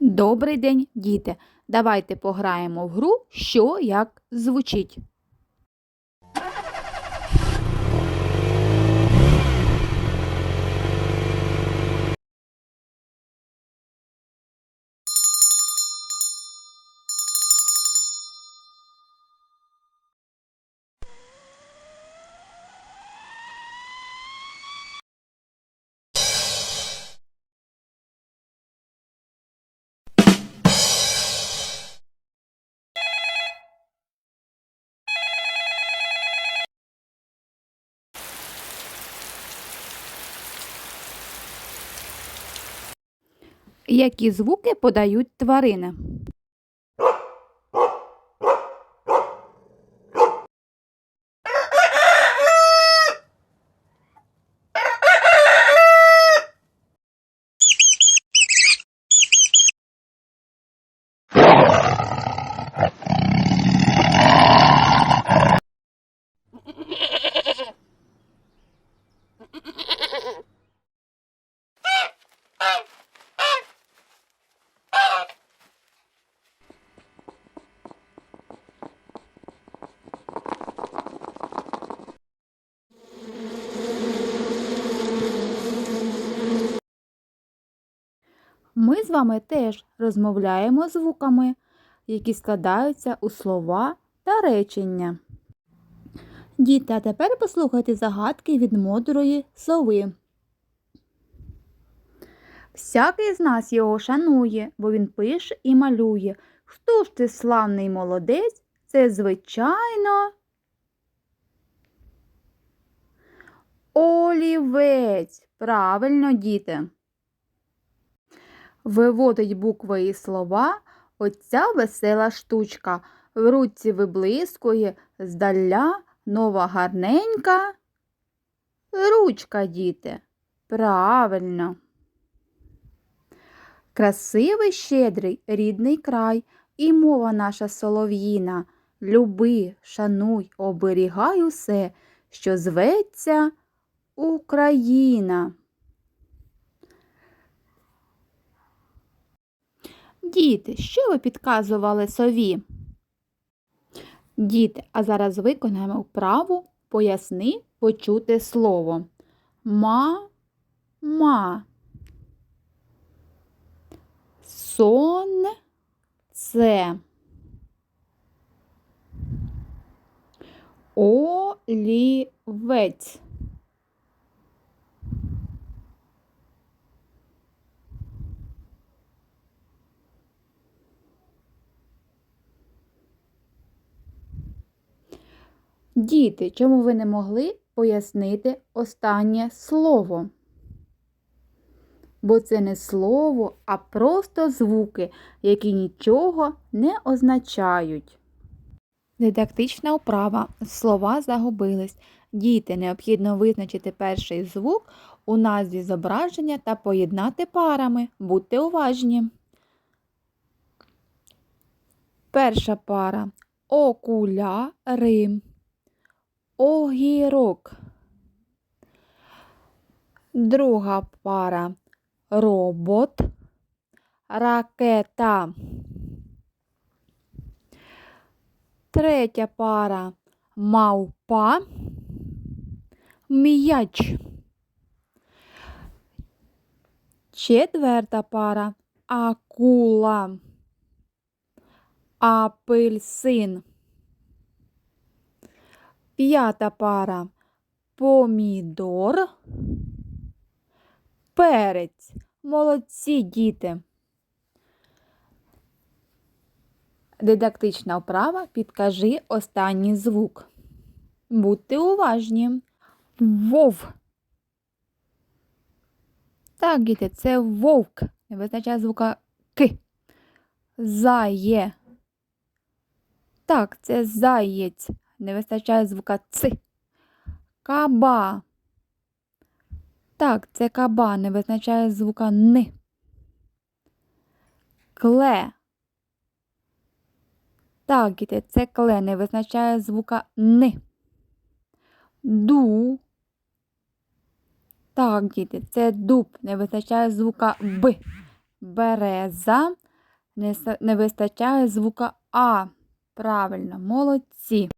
Добрий день, діти! Давайте пограємо в гру, що як звучить. Які звуки подають тварини? Ми з вами теж розмовляємо звуками, які складаються у слова та речення. Діти, а тепер послухайте загадки від мудрої сови. Всякий з нас його шанує, бо він пише і малює. Хто ж ти славний молодець? Це звичайно. Олівець. Правильно, діти. Виводить букви і слова оця весела штучка. В руці виблискує здаля нова гарненька. Ручка, діти. Правильно. Красивий, щедрий, рідний край, і мова наша солов'їна. Люби, шануй, оберігай усе, що зветься Україна. Діти, що ви підказували сові? Діти, а зараз виконаємо вправу поясни почути слово. Ма, ма. Сон це. Олівець. Діти, чому ви не могли пояснити останнє слово? Бо це не слово, а просто звуки, які нічого не означають. Дидактична вправа. Слова загубились. Діти, необхідно визначити перший звук у назві зображення та поєднати парами. Будьте уважні. Перша пара окуляри. Огірок. Друга пара робот, ракета. Третя пара мавпа, м'яч. Четверта пара акула, апельсин. П'ята пара помідор, перець. Молодці діти. Дидактична вправа підкажи останній звук. Будьте уважні. Вов. Так, діти, це вовк. Не визначає звука К. Зає. Так, це заєць. Не вистачає звука Ц. Каба. Так, це каба, не визначає звука Н. Кле. Так, діти, це кле, не визначає звука Н. Ду. Так, діти, це дуб, не визначає звука Б. Береза не вистачає звука А. Правильно, молодці.